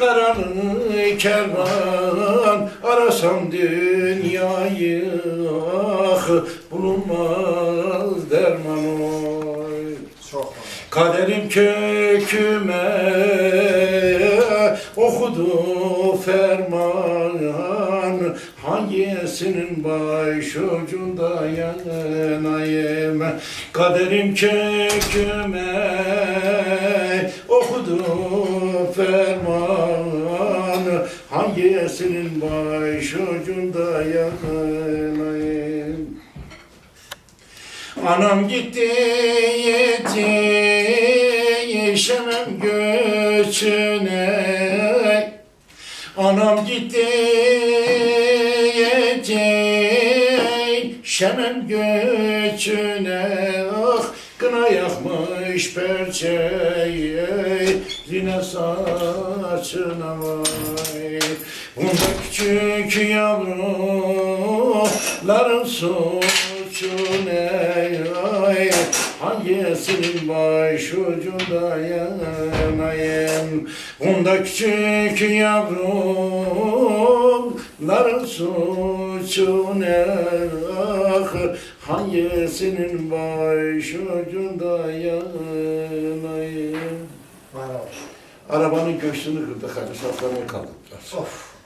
Karanlık kervan arasam dünyayı ah bulunmaz derman oy. Çok Kaderim köküme okudu ferman. Hangisinin başucunda yanayım? Kaderim köküme okudu ferman. Hangisinin başucunda yanayım? Anam gitti yetişemem göçüne Anam gitti yetişemem göçüne Ah kına yakmış perçeyi. Zine saçına vay. Bunda küçük yavruların suçu ne ay Hangisinin başucunda yanayım Bunda küçük yavruların suçu ne ah Hangisinin başucunda yanayım. Arabanın göğsünü kırdı kardeş, atlamaya kaldılar. Of.